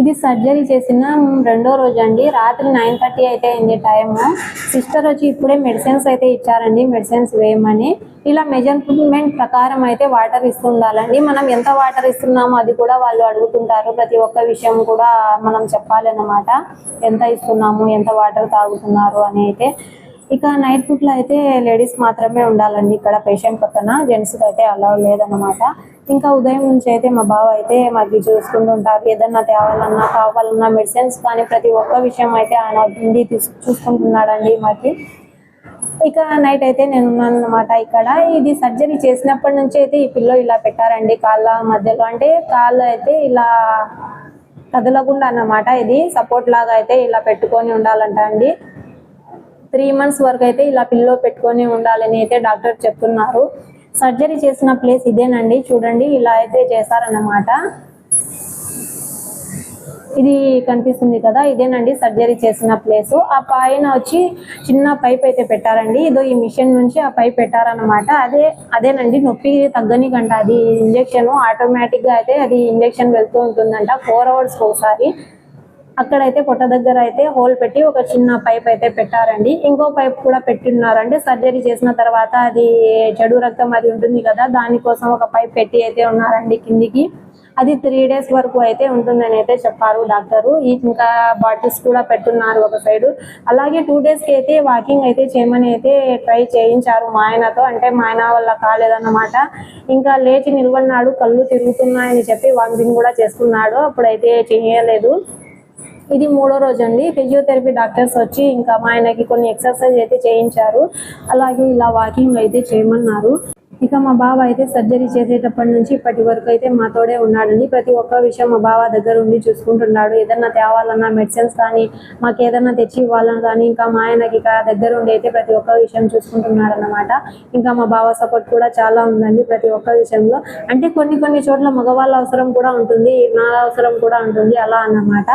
ఇది సర్జరీ చేసిన రెండో రోజు అండి రాత్రి నైన్ థర్టీ అయితే అయింది టైం సిస్టర్ వచ్చి ఇప్పుడే మెడిసిన్స్ అయితే ఇచ్చారండి. మెడిసిన్స్ వేయమని. ఇలా మెజర్మెంట్ ప్రకారం అయితే వాటర్ ఇస్తుండాలండి. మనం ఎంత వాటర్ ఇస్తున్నామో అది కూడా వాళ్ళు అడుగుతుంటారు. ప్రతి ఒక్క విషయం కూడా మనం చెప్పాలన్నమాట. ఎంత ఇస్తున్నాము ఎంత వాటర్ తాగుతున్నారు అని అయితే. ఇక నైట్ ఫుడ్లో అయితే లేడీస్ మాత్రమే ఉండాలండి. ఇక్కడ పేషెంట్ పక్కన. జెంట్స్ అయితే అలౌ లేదన్నమాట. ఇంకా ఉదయం నుంచి అయితే మా బావ అయితే మాకు చూసుకుంటుంటారు ఏదన్నా తేవాలన్నా కావాలన్నా మెడిసిన్స్ కానీ ప్రతి ఒక్క విషయం అయితే ఆయన ఉండి తీసు చూసుకుంటున్నాడండి మాకి. ఇక నైట్ అయితే నేను ఉన్నాను అనమాట ఇక్కడ. ఇది సర్జరీ చేసినప్పటి నుంచి అయితే ఈ పిల్లో ఇలా పెట్టారండి కాళ్ళ మధ్యలో. అంటే కాళ్ళు అయితే ఇలా కదలకుండా అన్నమాట ఇది. సపోర్ట్ లాగా అయితే ఇలా పెట్టుకొని ఉండాలంట అండి. త్రీ మంత్స్ వరకు అయితే ఇలా పిల్లో పెట్టుకొని ఉండాలని అయితే డాక్టర్ చెప్తున్నారు. సర్జరీ చేసిన ప్లేస్ ఇదేనండి. చూడండి ఇలా అయితే చేశారన్నమాట. ఇది కనిపిస్తుంది కదా ఇదేనండి సర్జరీ చేసిన ప్లేస్. ఆ పైన వచ్చి చిన్న పైప్ అయితే పెట్టారండి. ఇదో ఈ మిషన్ నుంచి ఆ పైప్ పెట్టారన్నమాట. అదే అదేనండి నొప్పి తగ్గనికంట. అది ఇంజెక్షన్ ఆటోమేటిక్గా అయితే అది ఇంజెక్షన్ వెళ్తూ ఉంటుందంట. ఫోర్ అవర్స్ ఒకసారి అక్కడైతే పొట్ట దగ్గర అయితే హోల్ పెట్టి ఒక చిన్న పైప్ అయితే పెట్టారండి. ఇంకో పైప్ కూడా పెట్టిన్నారండి. సర్జరీ చేసిన తర్వాత అది చెడు రక్తం అది ఉంటుంది కదా దానికోసం ఒక పైప్ పెట్టి అయితే ఉన్నారండి కిందికి. అది త్రీ డేస్ వరకు అయితే ఉంటుందని అయితే చెప్పారు డాక్టరు. ఈ ఇంకా బాటిల్స్ కూడా పెట్టున్నారు ఒక సైడ్. అలాగే టూ డేస్కి అయితే వాకింగ్ అయితే చేయమని అయితే ట్రై చేయించారు మా ఆయనతో. అంటే మా ఆయన వల్ల కాలేదన్నమాట. ఇంకా లేచి నిలబడినాడు కళ్ళు తిరుగుతున్నాయని చెప్పి వాకింగ్ కూడా చేసుకున్నాడు అప్పుడైతే చేయలేదు. ఇది మూడో రోజు అండి ఫిజియోథెరపీ డాక్టర్స్ వచ్చి ఇంకా మా ఆయనకి కొన్ని ఎక్సర్సైజ్ అయితే చేయించారు. అలాగే ఇలా వాకింగ్ అయితే చేయమన్నారు. ఇక మా బావ అయితే సర్జరీ చేసేటప్పటి నుంచి ఇప్పటి వరకు అయితే మాతోడే ఉన్నాడండి. ప్రతి ఒక్క విషయం మా బావ దగ్గర ఉండి చూసుకుంటున్నాడు. ఏదన్నా తేవాలన్నా మెడిసిన్స్ కానీ మాకు ఏదన్నా తెచ్చి ఇవ్వాలన్నా కానీ ఇంకా మా ఆయనకి ఇక్కడ దగ్గర ఉండి అయితే ప్రతి ఒక్క విషయం చూసుకుంటున్నాడు అన్నమాట ఇంకా మా బావ సపోర్ట్ కూడా చాలా ఉందండి ప్రతి ఒక్క విషయంలో. అంటే కొన్ని కొన్ని చోట్ల మగవాళ్ళ అవసరం కూడా ఉంటుంది నా అవసరం కూడా ఉంటుంది అలా అన్నమాట.